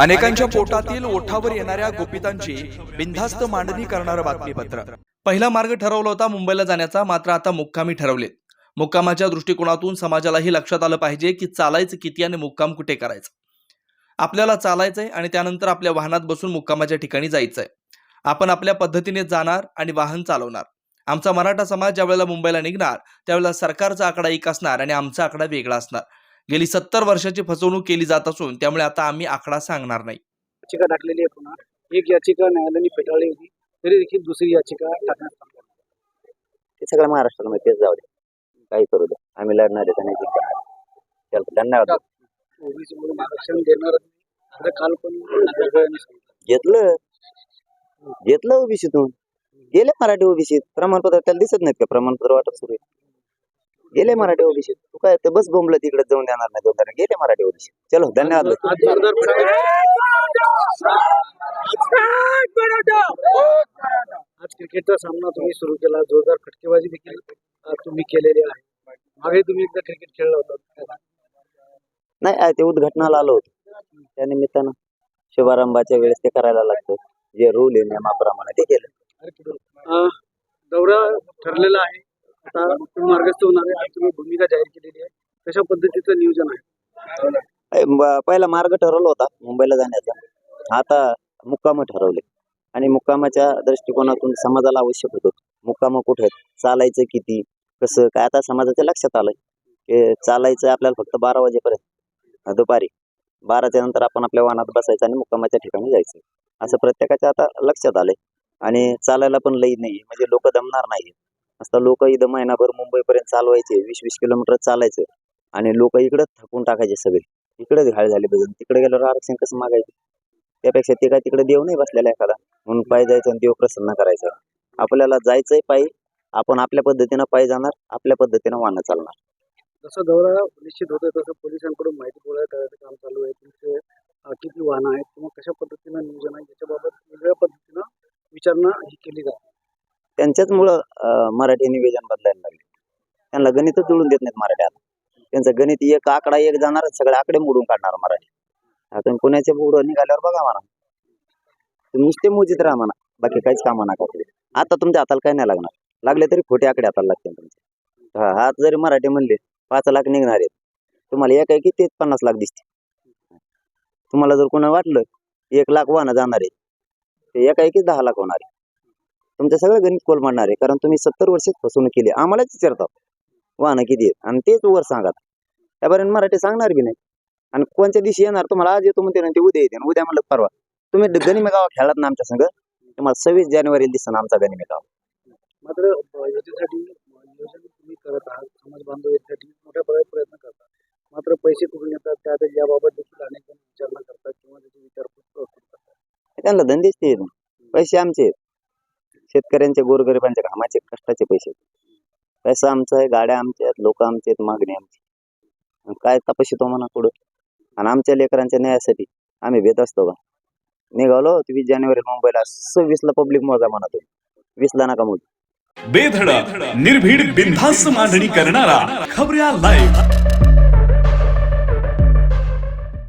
अनेकांच्या पोटातील ओठावर येणाऱ्या गोपितांची बिनधास्त मांडणी करणारं बातमीपत्र. पहिला मार्ग ठरवला होता मुंबईला जाण्याचा मात्र आता मुक्कामी ठरवले मुक्कामाच्या दृष्टिकोनातून समाजालाही लक्षात आलं पाहिजे की चालायचं किती आणि मुक्काम कुठे करायचं. आपल्याला चालायचंय आणि त्यानंतर आपल्या वाहनात बसून मुक्कामाच्या ठिकाणी जायचंय. आपण आपल्या पद्धतीने जाणार आणि वाहन चालवणार. आमचा मराठा समाज ज्यावेळेला मुंबईला निघणार त्यावेळेला सरकारचा आकडा एक असणार आणि आमचा आकडा वेगळा असणार. गेली सत्तर वर्षाची फसवणूक केली जात असून त्यामुळे आता आम्ही आकडा सांगणार नाही. याचिका टाकलेली आहे पुन्हा. एक याचिका न्यायालयाने फेटाळली होती तरी देखील दुसरी याचिका टाकण्यात. ते सगळं महाराष्ट्राला माहिती जाऊ दे. काही करू दे. आम्ही लढणार आहे त्यांनी जिंकणार चल धन्यवाद. ओबीसी म्हणून आरक्षण देणार नाही. आता काल पण सांगितलं. घेतलं. घेतलं ओबीसीतून. गेले मराठी ओबीसीत प्रमाणपत्र त्याला दिसत नाहीत का? प्रमाणपत्र वाटत सुरू आहे. गेले मराठी ओबीसीत तू काय ते बस बोंबलं तिकडे जाऊन देणार नाही जण. गेले मराठी ओबीसी. चलो धन्यवाद आज क्रिकेटचा सामना तुम्ही सुरू केला. जोरदार फटकेबाजी देखील तुम्ही केलेली आहे. मागे तुम्ही एकदा क्रिकेट खेळला होता. नाही ते उद्घाटनाला आलो होतो. त्या निमित्तानं शुभारंभाच्या वेळेस ते करायला लागतं. जे रूल आहे नियमाप्रमाणे ते केलं. दौरा ठरलेला आहे. आता मार्गस्थ होणार आहे तुम्ही भूमिका जाहीर केलेली आहे. कशा पद्धतीचं नियोजन आहे? पहिला मार्ग ठरवला होता मुंबईला जाण्याचा. आता मुक्काम ठरवले. आणि मुक्कामाच्या दृष्टिकोनातून समाजाला आवश्यक होतो. मुक्काम कुठे आहेत? चालायचं किती? कसं? काय? आता समाजाच्या लक्षात आलंय की चालायचं आपल्याला फक्त बारा वाजेपर्यंत. दुपारी बाराच्या नंतर आपण आपल्या वाहनात बसायचं आणि मुक्कामाच्या ठिकाणी जायचं. असं प्रत्येकाच्या आता लक्षात आलंय. आणि चालायला पण लई नाही म्हणजे लोक दमणार नाही असता लोक इथं महिनाभर मुंबईपर्यंत चालवायचे वीस वीस किलोमीटर चालायचं आणि लोक इकडं थकून टाकायचे सगळे. इकडेच घाळ झाले बघून तिकडे गेल्यावर आरक्षण कसं मागायचं? त्यापेक्षा ते काय तिकडे देव नाही बसलेला एखादा. म्हणून पायी जायचं आणि देव प्रसन्न करायचं. आपल्याला जायचंय पायी. आपण आपल्या पद्धतीनं पायी जाणार आपल्या पद्धतीनं वाहनं चालणार. जसं दौरा निश्चित होतोय तसं पोलिसांकडून माहिती गोळा करायचं काम चालू आहे. तुमचे किती वाहनं आहेत? किंवा कशा पद्धतीनं नियोजन आहे? याच्याबाबत वेगळ्या पद्धतीनं विचारणा ही केली जाते. त्यांच्याचमुळं मराठी निवेदन बदलायला लागले. त्यांना गणितच जुळून देत नाहीत मराठी आता त्यांचं गणित एक आकडा एक जाणार सगळे आकडे मोडून काढणार मराठी. आता पुण्याचे पुढं निघाल्यावर बघा म्हणा. तुम्ही नुसते मोजित राहा म्हणा. बाकी काहीच कामं नका आता तुमच्या हाताला काय नाही लागणार. लागले तरी खोटे आकडे हाताला लागतील तुमचे. हा हात जरी मराठी म्हणले पाच लाख निघणार आहेत. तुम्हाला एक आहे की तेच पन्नास लाख दिसते तुम्हाला जर कोणा वाटलं एक लाख वाहनं जाणार आहे ते एकाएकीच दहा लाख होणार आहे तुमचं सगळं गणित कोल मांडणार आहे कारण तुम्ही सत्तर वर्षात फसवणूक केली. आम्हालाच विचारतात वाहनं किती आहेत? आणि तेच वर सांगा त्यापर्यंत मराठी सांगणार बी नाही. आणि कोणत्या दिवशी येणार? तुम्हाला आज येतो म्हणते ना ते उद्या येते उद्या म्हणलं परवा. तुम्ही गनिमे गाव खेळत ना आमच्या संग तुम्हाला सव्वीस जानेवारी दिसन आमचा गनिमे गाव मात्र याच्यासाठी नियोजन तुम्ही करत आहात. समाज बांधव यासाठी मोठ्या प्रमाणात प्रयत्न करतात. मात्र पैसे कुठून येतात? त्या याबाबत देखील अनेक जण विचारणा करतात किंवा त्याची विचारपूस करतात. त्यांना धंदेच ते. पैसे आमचे शेतकऱ्यांच्या गोरगरिबांच्या घामाचे कष्टाचे पैसे. पैसा आमचा आहे गाड्या आमच्या आहेत लोक आमचे आहेत मागणी आमची काय तपाशितो म्हणा पुढं. आणि आमच्या लेकरांच्या न्यायासाठी आम्ही भेट असतो का निघालो वीस जानेवारी मुंबईला सव्वीसला पब्लिक मोजा म्हणा तुम्ही. वीसला नका मोज. बेधडक निर्भीड बिनधास्त मांडणी करणारा खबऱ्या लाईव्ह